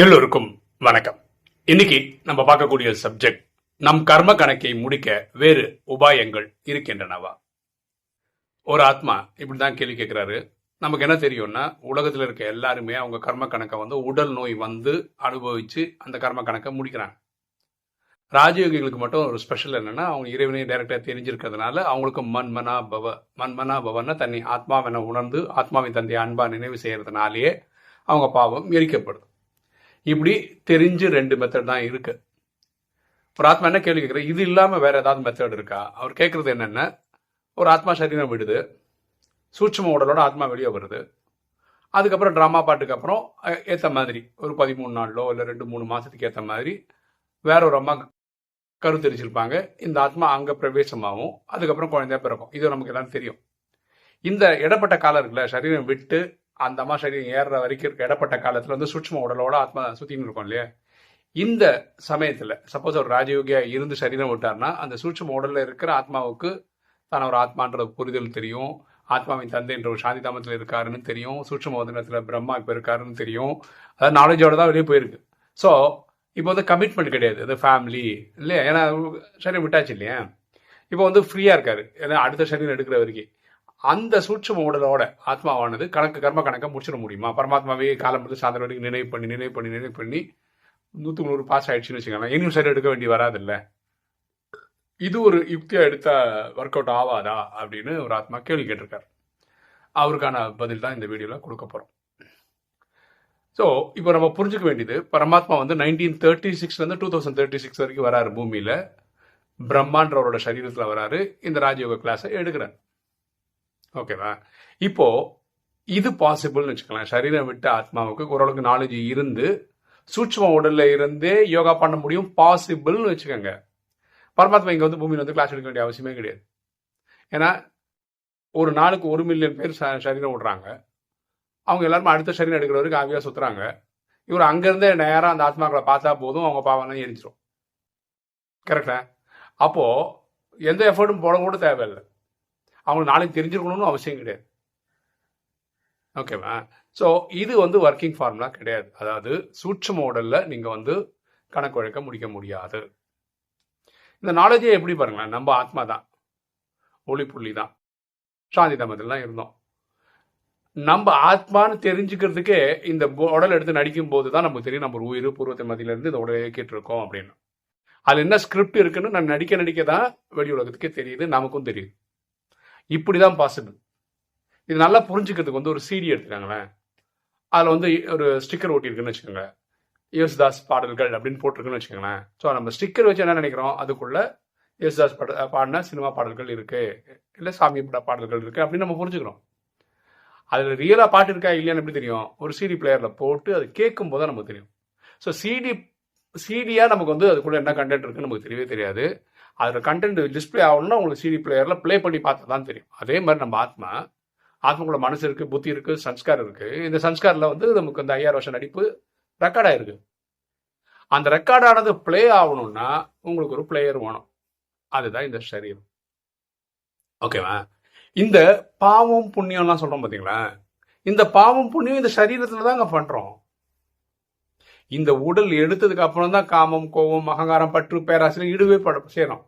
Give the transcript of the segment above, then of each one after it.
எல்லோருக்கும் வணக்கம். இன்னைக்கு நம்ம பார்க்கக்கூடிய சப்ஜெக்ட் நம் கர்ம கணக்கை முடிக்க வேறு உபாயங்கள் இருக்கின்றனவா? ஒரு ஆத்மா இப்படிதான் கேள்வி கேட்கிறாரு. நமக்கு என்ன தெரியும்னா உலகத்தில் இருக்க எல்லாருமே அவங்க கர்ம கணக்கை வந்து உடல் நோய் வந்து அனுபவிச்சு அந்த கர்ம கணக்கை முடிக்கிறாங்க. ராஜயோகிகளுக்கு மட்டும் ஒரு ஸ்பெஷல் என்னன்னா அவங்க இறைவனை டைரக்டா தெரிஞ்சிருக்கிறதுனால அவங்களுக்கு மன்மனா பவ மன்மனா பவன்னா தன்னை ஆத்மாவென உணர்ந்து ஆத்மாவின் தந்தைய அன்பா நினைவு செய்யறதுனாலேயே அவங்க பாவம் எரிக்கப்படுது. இப்படி தெரிஞ்சு ரெண்டு மெத்தட் தான் இருக்கு. ஒரு ஆத்மா என்ன கேள்வி கேட்குற இது இல்லாமல் வேற ஏதாவது மெத்தட் இருக்கா? அவர் கேட்குறது என்னென்ன? ஒரு ஆத்மா சரீரம் விடுது. சூட்சும உடலோட ஆத்மா வெளியே வருது. அதுக்கப்புறம் ட்ராமா பாட்டுக்கு அப்புறம் ஏற்ற மாதிரி. ஒரு பதிமூணு நாளோ இல்லை ரெண்டு மூணு மாதத்துக்கு ஏற்ற மாதிரி வேற ஒரு அம்மா கருத்தரிச்சிருப்பாங்க இந்த ஆத்மா அங்கே பிரவேசமாகும். அதுக்கப்புறம் குழந்தையா பிறக்கும். இது நமக்கு எல்லாம் தெரியும். இந்த இடப்பட்ட காலம் இருக்குல்ல சரீரம் விட்டு அந்த அம்மா சரீரம் ஏறுற வரைக்கும் இருக்க இடப்பட்ட காலத்துல வந்து சூட்சம உடலோட ஆத்மா சுத்தின்னு இருக்கும் இல்லையா? இந்த சமயத்துல சப்போஸ் ஒரு ராஜயோகியா இருந்து சரீரம் விட்டார்னா அந்த சூட்சம உடல்ல இருக்கிற ஆத்மாவுக்கு தான் ஒரு ஆத்மான்ற புரிதல் தெரியும். ஆத்மாவின் தந்தை என்ற ஒரு சாந்தி தாமத்தில் இருக்காருன்னு தெரியும். சூட்சம வதனத்தில் பிரம்மா இப்போ இருக்காருன்னு தெரியும். அதாவது நாலேஜோட தான் வெளியே போயிருக்கு. ஸோ இப்போ வந்து கமிட்மெண்ட் கிடையாது. அது ஃபேமிலி இல்லையா? ஏன்னா சரி விட்டாச்சு இல்லையா? இப்போ வந்து ஃப்ரீயாக இருக்காரு. ஏன்னா அடுத்த சரீரம் எடுக்கிற வரைக்கும். அந்த சூட்சம உடலோட ஆத்மாவானது கணக்கு கர்ம கணக்கை முடிச்சிட முடியுமா? பரமாத்மாவே காலம் வந்து சாயந்தரம் வரைக்கும் நினைவு பண்ணி நினைவு பண்ணி நினைவு பண்ணி நூற்றுக்கு நூறு பாஸ் ஆயிடுச்சுன்னு வச்சுக்கலாம் இனியும் சரி எடுக்க வேண்டி வராதுல்ல? இது ஒரு யுக்தியாக எடுத்தா ஒர்க் அவுட் ஆவாதா அப்படின்னு ஒரு ஆத்மா கேள்வி கேட்டிருக்காரு. அவருக்கான பதில் தான் இந்த வீடியோவில் கொடுக்க போகிறோம் ஸோ இப்போ நம்ம புரிஞ்சுக்க வேண்டியது பரமாத்மா வந்து நைன்டீன் தேர்ட்டி சிக்ஸ்லேருந்து டூ தௌசண்ட் தேர்ட்டி சிக்ஸ் வரைக்கும் வராரு பூமியில். பிரம்மான்றவரோட சரீரத்தில் வராரு. இந்த ராஜயோக கிளாஸை எடுக்கிறார். ஓகேவா? இப்போ இது பாசிபிள்னு வச்சுக்கலாம் சரீரம் விட்டு ஆத்மாவுக்கு ஓரளவுக்கு நாலேஜ் இருந்து சூட்சம உடல்ல இருந்தே யோகா பண்ண முடியும் பாசிபிள்னு வச்சுக்கோங்க. பரமாத்மா இங்க வந்து பூமியில் வந்து கிளாஸ் எடுக்க வேண்டிய அவசியமே கிடையாது. ஏன்னா ஒரு நாளுக்கு ஒரு மில்லியன் பேர் சரீரம் விடுறாங்க அவங்க எல்லாருமே அடுத்த சரீரம் எடுக்கிற வரைக்கும் ஆவியா சுத்துறாங்க. இவர் அங்கிருந்தே நேரம் அந்த ஆத்மாக்களை பார்த்தா போதும் அவங்க பாவம்லாம் எரிஞ்சிடும் கரெக்டா அப்போ எந்த எஃபர்ட்டும் போட கூட தேவையில்லை. அவங்களுக்கு நாளைக்கு தெரிஞ்சிருக்கணும்னு அவசியம் கிடையாது. ஓகேவா ஸோ இது வந்து ஒர்க்கிங் ஃபார்முலா கிடையாது. அதாவது சூட்சும உடலில் நீங்கள் வந்து கணக்கு வழக்க முடிக்க முடியாது. இந்த நாலேஜே எப்படி பாருங்களேன். நம்ம ஆத்மா தான். ஒளி புள்ளி தான். சாந்தி தமத்தில் இருந்தோம். நம்ம ஆத்மான்னு தெரிஞ்சுக்கிறதுக்கே இந்த உடல் எடுத்து நடிக்கும் போது தான் நமக்கு தெரியும். நம்ம ஒரு உயிர் பூர்வத்தை மத்தியிலேருந்து இந்த உடலை இயக்கிட்டு இருக்கோம் அப்படின்னு. அதில் என்ன ஸ்கிரிப்ட் இருக்குன்னு நான் நடிக்க நடிக்க தான் வெளி உலகத்துக்கே தெரியுது நமக்கும் தெரியுது. இப்படி தான் பாசிபிள் இது நல்லா புரிஞ்சுக்கிறதுக்கு வந்து ஒரு சிடி எடுத்துக்காங்களேன். அதில் வந்து ஒரு ஸ்டிக்கர் ஒட்டியிருக்குன்னு வச்சுக்கோங்க. யேசுதாஸ் பாடல்கள் அப்படின்னு போட்டிருக்குன்னு வச்சுக்கோங்களேன். ஸோ நம்ம ஸ்டிக்கர் வச்சு என்ன நினைக்கிறோம்? அதுக்குள்ள யேசுதாஸ் பாட பாடின சினிமா பாடல்கள் இருக்கு. இல்லை சாமி பட பாடல்கள் இருக்கு அப்படின்னு நம்ம புரிஞ்சுக்கிறோம். அதில் ரியலாக பாட்டு இருக்கா இல்லையான்னு எப்படி தெரியும்? ஒரு சிடி பிளேயரில் போட்டு அது கேட்கும் போது தான் நமக்கு தெரியும். ஸோ சிடி சிடியாக நமக்கு வந்து அதுக்குள்ளே என்ன கண்டென்ட் இருக்குன்னு நமக்கு தெரியவே தெரியாது. அதில் கண்டென்ட் டிஸ்பிளே ஆகணும்னா உங்களுக்கு சிடி பிளேயரில் ப்ளே பண்ணி பார்த்தா தான் தெரியும். அதே மாதிரி நம்ம ஆத்மா ஆத்மாக்குள்ள மனசு இருக்குது புத்தி இருக்குது சன்ஸ்கார் இருக்குது இந்த சன்ஸ்காரில் வந்து நமக்கு இந்த ஐயாயிரம் வருஷம் நடிப்பு ரெக்கார்ட் ஆயிருக்கு. அந்த ரெக்கார்டானது ப்ளே ஆகணும்னா உங்களுக்கு ஒரு பிளேயர் வேணும். அதுதான் இந்த சரீரம். ஓகேவா இந்த பாவம் புண்ணியம்லாம் சொல்கிறோம் பார்த்தீங்களா இந்த பாவம் புண்ணியம் இந்த சரீரத்தில் தாங்க பண்ணுறோம் இந்த உடல் எடுத்ததுக்கு அப்புறம் தான் காமம் கோபம் அகங்காரம் பற்று பேராசிரியர் ஈடுவே பட சேரும்.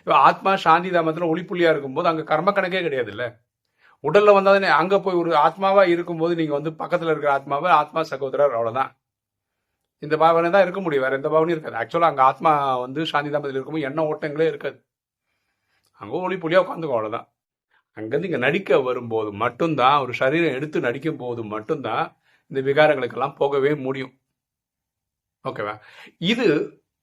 இப்போ ஆத்மா சாந்தி தாமத்தில் ஒளிப்புள்ளியாக இருக்கும்போது அங்கே கர்ம கணக்கே கிடையாது உடலில் வந்தால் தான் அங்கே போய் ஒரு ஆத்மாவாக இருக்கும்போது நீங்கள் வந்து பக்கத்தில் இருக்கிற ஆத்மாவை ஆத்மா சகோதரர் அவ்வளோதான் இந்த பாவனை தான் இருக்க முடியும். வேறு எந்த பாவனையும் இருக்காது. ஆக்சுவலாக அங்கே ஆத்மா வந்து சாந்தி தாமத்தில் இருக்கும்போது எண்ண ஓட்டங்களே இருக்காது. அங்கே ஒளி உட்காந்துக்கும் அவ்வளோதான் அங்கேருந்து இங்கே நடிக்க வரும்போது மட்டும்தான் ஒரு சரீரம் எடுத்து நடிக்கும் போது மட்டும்தான் இந்த விகாரங்களுக்கெல்லாம் போகவே முடியும். ஓகேவா இது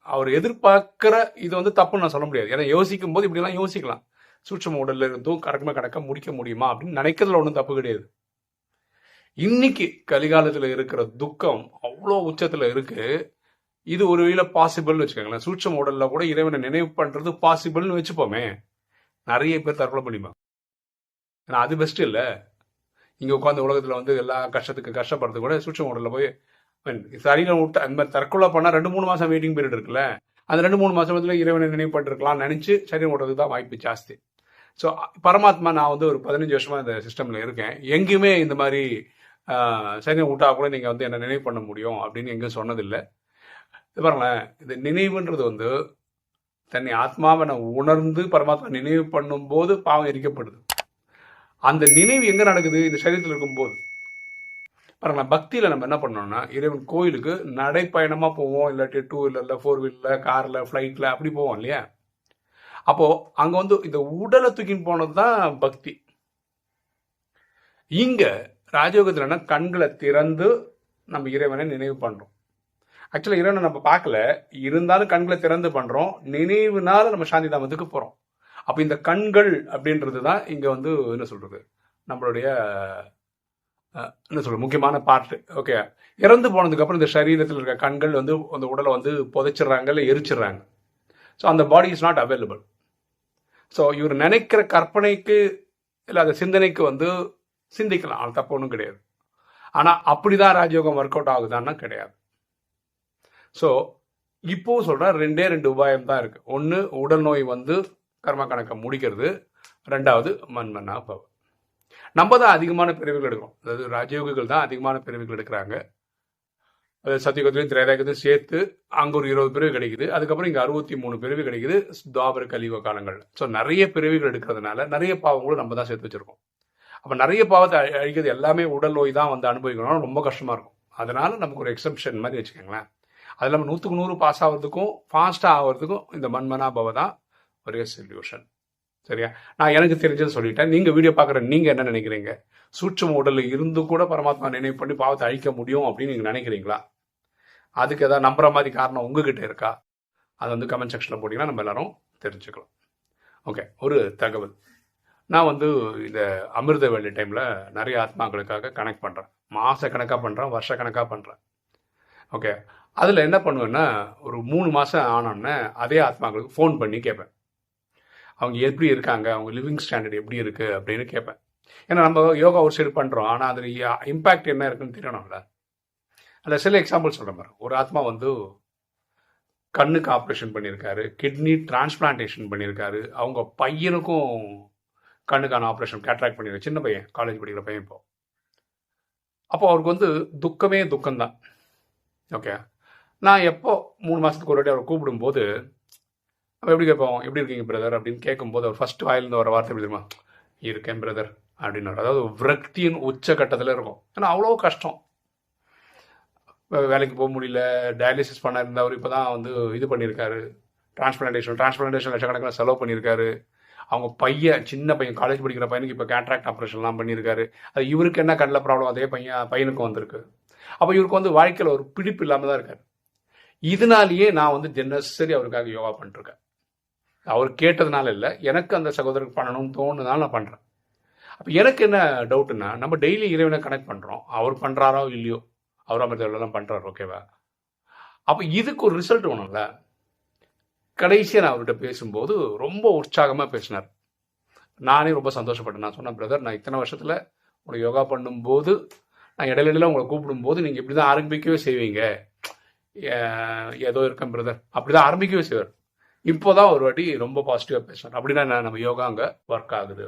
அவர் எதிர்பார்க்கிற இது வந்து தப்புன்னு நான் சொல்ல முடியாது. ஏன்னா யோசிக்கும் போது இப்படிலாம் யோசிக்கலாம். சூட்சம உடல்ல இருந்தும் கடமை கடக்க முடிக்க முடியுமா அப்படின்னு நினைக்கிறதுல ஒன்றும் தப்பு கிடையாது. இன்னைக்கு கலிகாலத்தில் இருக்கிற துக்கம் அவ்வளோ உச்சத்தில் இருக்கு. இது ஒரு வேளை பாசிபிள்னு வச்சுக்கோங்களேன். சூட்சம் உடல்ல கூட இறைவனை நினைவு பண்றது பாசிபிள்னு வச்சுப்போமே. நிறைய பேர் தற்கொலை பண்ணிப்பாங்க. ஏன்னா அது பெஸ்ட் இல்லை. இங்கே உட்காந்து உலகத்தில் வந்து எல்லா கஷ்டத்துக்கு கஷ்டப்படுறது கூட சூட்சம் உடலில் போய் சரியில் விட்டு அந்த மாதிரி தற்கொலை பண்ணால் ரெண்டு மூணு மாதம் வெயிட்டிங் பீரியட் இருக்குல்ல அந்த ரெண்டு மூணு மாதத்தில் இறைவனை நினைவு நினச்சி நினைச்சு சரீரம் விடுறதுக்கு தான் வாய்ப்பு ஜாஸ்தி ஸோ பரமாத்மா நான் வந்து ஒரு பதினஞ்சு வருஷமாக இந்த சிஸ்டமில் இருக்கேன். எங்கேயுமே இந்த மாதிரி சரி விட்டா கூட நீங்கள் வந்து என்ன நினைவு பண்ண முடியும் அப்படின்னு எங்கேயும் சொன்னதில்லை. இது பாருங்களேன் இந்த நினைவுன்றது வந்து தன்னை ஆத்மாவை நான் உணர்ந்து பரமாத்மா நினைவு பண்ணும்போது பாவம் எரிக்கப்படுது. அந்த நினைவு எங்கே நடக்குது? இந்த சரீரத்தில் இருக்கும்போது. பாருங்களா பக்தியில் நம்ம என்ன பண்ணோம்னா இறைவன் கோயிலுக்கு நடைப்பயணமாக போவோம். இல்லாட்டி டூ வீலரில் ஃபோர் வீலரில் காரில் ஃப்ளைட்டில் அப்படி போவோம் இல்லையா? அப்போது அங்கே வந்து இந்த உடலை தூக்கின்னு போனது தான் பக்தி. இங்கே ராஜயோகத்தில் கண்களை திறந்து நம்ம இறைவனை நினைவு பண்ணுறோம் ஆக்சுவலாக இறைவனை நம்ம பார்க்கல. இருந்தாலும் கண்களை திறந்து பண்ணுறோம் நினைவுனால நம்ம சாந்தி தாமத்துக்கு போகிறோம் அப்போ இந்த கண்கள் அப்படின்றது தான் இங்கே வந்து என்ன சொல்கிறது நம்மளுடைய என்ன சொல்ற முக்கியமான பார்ட்டு ஓகே இறந்து போனதுக்கப்புறம் இந்த சரீரத்தில் இருக்க கண்கள் வந்து அந்த உடலை வந்து புதைச்சிடுறாங்க இல்லை எரிச்சிடுறாங்க. ஸோ அந்த body is not available so இவர் நினைக்கிற கற்பனைக்கு இல்லை அந்த சிந்தனைக்கு வந்து சிந்திக்கலாம். அது தப்பு ஒன்றும் கிடையாது. ஆனால் அப்படி தான் ராஜயோகம் ஒர்க் அவுட் ஆகுதான்னா கிடையாது. ஸோ இப்போவும் சொல்கிறேன் ரெண்டே ரெண்டு உபாயம் தான் இருக்குது ஒன்று உடல் நோய் வந்து கர்ம கணக்கை முடிக்கிறது. ரெண்டாவது மண்மன்னா பவ நம்ம தான் அதிகமான பிரிவுகள் எடுக்கிறோம். அதாவது ராஜயோகிகள் தான் அதிகமான பிரிவுகள் எடுக்கிறாங்க. அது சத்தியகுத்திலையும் திரேதாயத்தையும் சேர்த்து அங்கே ஒரு இருபது பிரிவு கிடைக்குது. அதுக்கப்புறம் இங்கே அறுபத்தி மூணு பிரிவு கிடைக்குது துவாபர கலியுக காலங்கள் ஸோ நிறைய பிரிவுகள் எடுக்கிறதுனால நிறைய பாவங்களும் நம்ம தான் சேர்த்து வச்சுருக்கோம். அப்போ நிறைய பாவத்தை அழிக்கிறது எல்லாமே உடல் நோய் தான் வந்து அனுபவிக்கணும்னா ரொம்ப கஷ்டமாக இருக்கும். அதனால நமக்கு ஒரு எக்ஸப்ஷன் மாதிரி வச்சுக்கோங்களேன். அது இல்லாமல் நூற்றுக்கு நூறு பாஸ் ஆகிறதுக்கும் ஃபாஸ்ட்டாக ஆகிறதுக்கும் இந்த மண்மனா பவ தான் ஒரே சொல்யூஷன் சரியா? நான் எனக்கு தெரிஞ்சது சொல்லிட்டேன். நீங்கள் வீடியோ பார்க்குற நீங்கள் என்ன நினைக்கிறீங்க? சூட்சம் உடலில் இருந்து கூட பரமாத்மா நினைவு பண்ணி பாவத்தை அழிக்க முடியும் அப்படின்னு நீங்கள் நினைக்கிறீங்களா? அதுக்கு ஏதாவது நம்புற மாதிரி காரணம் உங்ககிட்ட இருக்கா? அது வந்து கமெண்ட் செக்ஷனில் போட்டிங்கன்னா நம்ம எல்லாரும் தெரிஞ்சுக்கலாம். ஓகே ஒரு தகவல். நான் வந்து இந்த அமிர்த வேலை டைமில் நிறைய ஆத்மாக்களுக்காக கனெக்ட் பண்ணுறேன் மாத கணக்காக பண்ணுறேன் வருஷ கணக்காக பண்ணுறேன் ஓகே அதில் என்ன பண்ணுவேன்னா ஒரு மூணு மாதம் ஆனோடனே அதே ஆத்மாக்களுக்கு ஃபோன் பண்ணி கேட்பேன். அவங்க எப்படி இருக்காங்க? அவங்க லிவிங் ஸ்டாண்டர்ட் எப்படி இருக்குது அப்படின்னு கேட்பேன். ஏன்னா நம்ம யோகா ஒரு சைடு பண்ணுறோம் ஆனால் அதில் இம்பேக்ட் என்ன இருக்குன்னு தெரியணும்ல. அதில் சில எக்ஸாம்பிள் சொல்கிறேன் மாதிரி ஒரு ஆத்மா வந்து கண்ணுக்கு ஆப்ரேஷன் பண்ணியிருக்காரு. கிட்னி டிரான்ஸ்பிளான்டேஷன் பண்ணியிருக்காரு. அவங்க பையனுக்கும் கண்ணுக்கான ஆப்ரேஷன் கேட்ராக்ட் பண்ணியிருக்காரு. சின்ன பையன் காலேஜ் படிக்கிற பையன் இப்போ. அப்போ அவருக்கு வந்து துக்கமே துக்கம்தான். ஓகே நான் எப்போ மூணு மாதத்துக்கு ஒரு வாட்டி அவரை கூப்பிடும்போது நம்ம எப்படி கேட்போம் எப்படி இருக்கீங்க பிரதர் அப்படின்னு கேட்கும்போது அவர் ஃபர்ஸ்ட் வாயிலிருந்து வர வார்த்தை எப்படி தெரியுமா? இருக்கேன் பிரதர் அப்படின்னு அதாவது விரக்தியின் உச்ச கட்டத்தில் இருக்கும். ஏன்னா அவ்வளோ கஷ்டம். வேலைக்கு போக முடியல. டயாலிசிஸ் பண்ண இருந்தவர் இப்போ தான் வந்து இது பண்ணியிருக்காரு டிரான்ஸ்பிளான்டேஷன் டிரான்ஸ்பிளான்டேஷன் லட்சக்கணக்கில் செலவு பண்ணியிருக்காரு அவங்க பையன் சின்ன பையன் காலேஜ் படிக்கிற பையனுக்கு இப்போ கேட்ராக்ட் ஆப்ரேஷன்லாம் பண்ணியிருக்காரு அது இவருக்கு என்ன கண்ணில் ப்ராப்ளம் அதே பையன் பையனுக்கும் வந்திருக்கு. அப்போ இவருக்கு வந்து வாழ்க்கையில் ஒரு பிடிப்பு இல்லாமல் தான் இருக்கார். இதனாலேயே நான் வந்து தினசரி அவருக்காக யோகா பண்ணிட்டுருக்கேன் அவர் கேட்டதுனால இல்லை. எனக்கு அந்த சகோதரருக்கு பண்ணணும்னு தோணுனால நான் பண்ணுறேன் அப்போ எனக்கு என்ன டவுட்டுன்னா நம்ம டெய்லி இறைவனை கனெக்ட் பண்ணுறோம் அவர் பண்ணுறாரோ இல்லையோ அவர் அமிர்தெல்லாம் பண்ணுறாரு ஓகேவா அப்போ இதுக்கு ஒரு ரிசல்ட் வேணும்ல. கடைசியாக நான் அவர்கிட்ட பேசும்போது ரொம்ப உற்சாகமாக பேசினார். நானே ரொம்ப சந்தோஷப்பட்டேன். நான் சொன்னேன் பிரதர் நான் இத்தனை வருஷத்தில் உங்களை யோகா பண்ணும்போது நான் இடையில உங்களை கூப்பிடும்போது நீங்கள் இப்படி தான் ஆரம்பிக்கவே செய்வீங்க. ஏதோ இருக்கேன் பிரதர் அப்படி தான் ஆரம்பிக்கவே செய்வார். இப்போதான் ஒரு வாட்டி ரொம்ப பாசிட்டிவா பேசுறாரு அப்படின்னா நம்ம யோகா அங்கே ஒர்க் ஆகுது.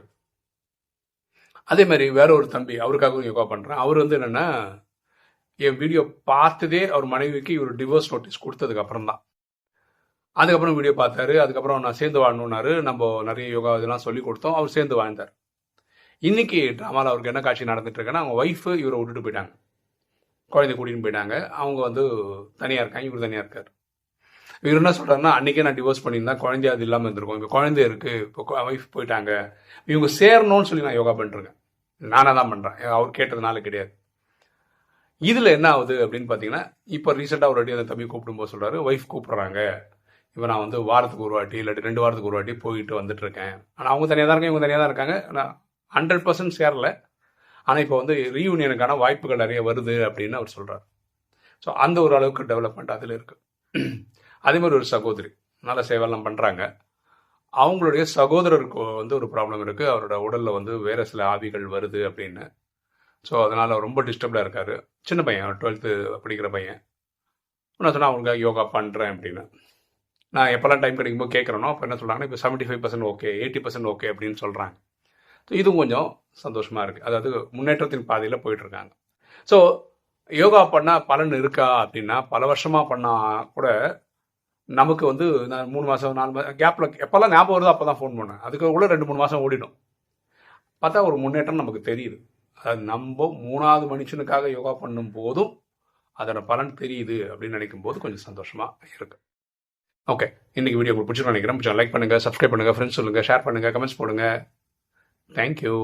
அதே மாதிரி வேற ஒரு தம்பி அவருக்காகவும் யோகா பண்றேன். அவர் வந்து என்னென்னா என் வீடியோ பார்த்ததே அவர் மனைவிக்கு இவர் டிவோர்ஸ் நோட்டீஸ் கொடுத்ததுக்கு அப்புறம் தான். அதுக்கப்புறம் வீடியோ பார்த்தாரு. அதுக்கப்புறம் நான் சேர்ந்து வாழணுன்னாரு நம்ம நிறைய யோகா இதெல்லாம் சொல்லி கொடுத்தோம். அவர் சேர்ந்து வாழ்ந்தார். இன்னைக்கு ட்ராமாவில் அவருக்கு என்ன காட்சி நடந்துட்டு இருக்குன்னா அவங்க ஒய்ஃபு இவரை விட்டுட்டு போயிட்டாங்க. குழந்தை கூட்டின்னு போயிட்டாங்க. அவங்க வந்து தனியாக இருக்காங்க. இவர் தனியாக இருக்கார். இவர் என்ன சொல்கிறாருன்னா அன்றைக்கே நான் டிவோர்ஸ் பண்ணியிருந்தா குழந்தை அது இல்லாமல் இருந்திருக்கும். இப்போ குழந்தை இருக்குது இப்போ ஒய்ஃப் போயிட்டாங்க. இவங்க சேரணும்னு சொல்லி நான் யோகா பண்ணிருக்கேன் நானாக தான் பண்ணுறேன் அவர் கேட்டதுனால கிடையாது. இதில் என்ன ஆகுது அப்படின்னு பார்த்தீங்கன்னா இப்போ ரீசெண்டாக ஒரு வாட்டி அந்த தம்பி கூப்பிடும்போது சொல்கிறாரு ஒய்ஃப் கூப்பிட்றாங்க. இப்போ நான் வந்து வாரத்துக்கு ஒரு வாட்டி இல்லாட்டி ரெண்டு வாரத்துக்கு ஒரு வாட்டி போயிட்டு வந்துட்டுருக்கேன் ஆனால் அவங்க தனியாக தான் இருக்காங்க இவங்க தனியாக தான் இருக்காங்க. நான் ஹண்ட்ரட் பர்சன்ட் சேரல. ஆனால் இப்போ வந்து ரீயூனியனுக்கான வாய்ப்புகள் நிறைய வருது அப்படின்னு அவர் சொல்கிறார் ஸோ அந்த ஒரு அளவுக்கு டெவலப்மெண்ட் அதில் இருக்குது அதே மாதிரி ஒரு சகோதரி. நல்ல சேவைலாம் பண்ணுறாங்க அவங்களுடைய சகோதரருக்கு வந்து ஒரு ப்ராப்ளம் இருக்குது அவரோட உடலில் வந்து வேறு சில ஆவிகள் வருது அப்படின்னு. ஸோ அதனால் ரொம்ப டிஸ்டர்ப்டாக இருக்கார். சின்ன பையன் டுவெல்த்து படிக்கிற பையன். நான் சொன்னால் அவங்களுக்காக யோகா பண்ணுறேன் அப்படின்னு. நான் எப்போல்லாம் டைம் கிடைக்கும்போது கேட்குறேனோ அப்போ என்ன சொல்கிறாங்கன்னா இப்போ seventy five percent okay eighty percent okay அப்படின்னு சொல்கிறாங்க ஸோ இதுவும் கொஞ்சம் சந்தோஷமாக இருக்குது அதாவது முன்னேற்றத்தின் பாதையில் போயிட்டுருக்காங்க ஸோ யோகா பண்ணால் பலன் இருக்கா அப்படின்னா பல வருஷமாக பண்ணால் கூட நமக்கு வந்து நான் மூணு மாதம் நாலு மாதம் கேப்பில் எப்போல்லாம் ஞாபகம் வருதோ அப்போ தான் ஃபோன் பண்ணேன் அதுக்கு கூட ரெண்டு மூணு மாதம் ஓடிடும். பார்த்தா ஒரு முன்னேற்றம் நமக்கு தெரியுது. அதாவது நம்ம மூணாவது மனுஷனுக்காக யோகா பண்ணும் போதும் அதோட பலன் தெரியுது அப்படின்னு நினைக்கும் போது கொஞ்சம் சந்தோஷமாக இருக்கு. ஓகே இன்னைக்கு வீடியோ உங்களுக்கு பிடிச்சிருக்கோம் நினைக்கிறேன். லைக் பண்ணுங்கள் சப்ஸ்கிரைப் பண்ணுங்கள் ஃப்ரெண்ட்ஸ் சொல்லுங்கள் ஷேர் பண்ணுங்கள் கமெண்ட்ஸ் போடுங்க. தேங்க்யூ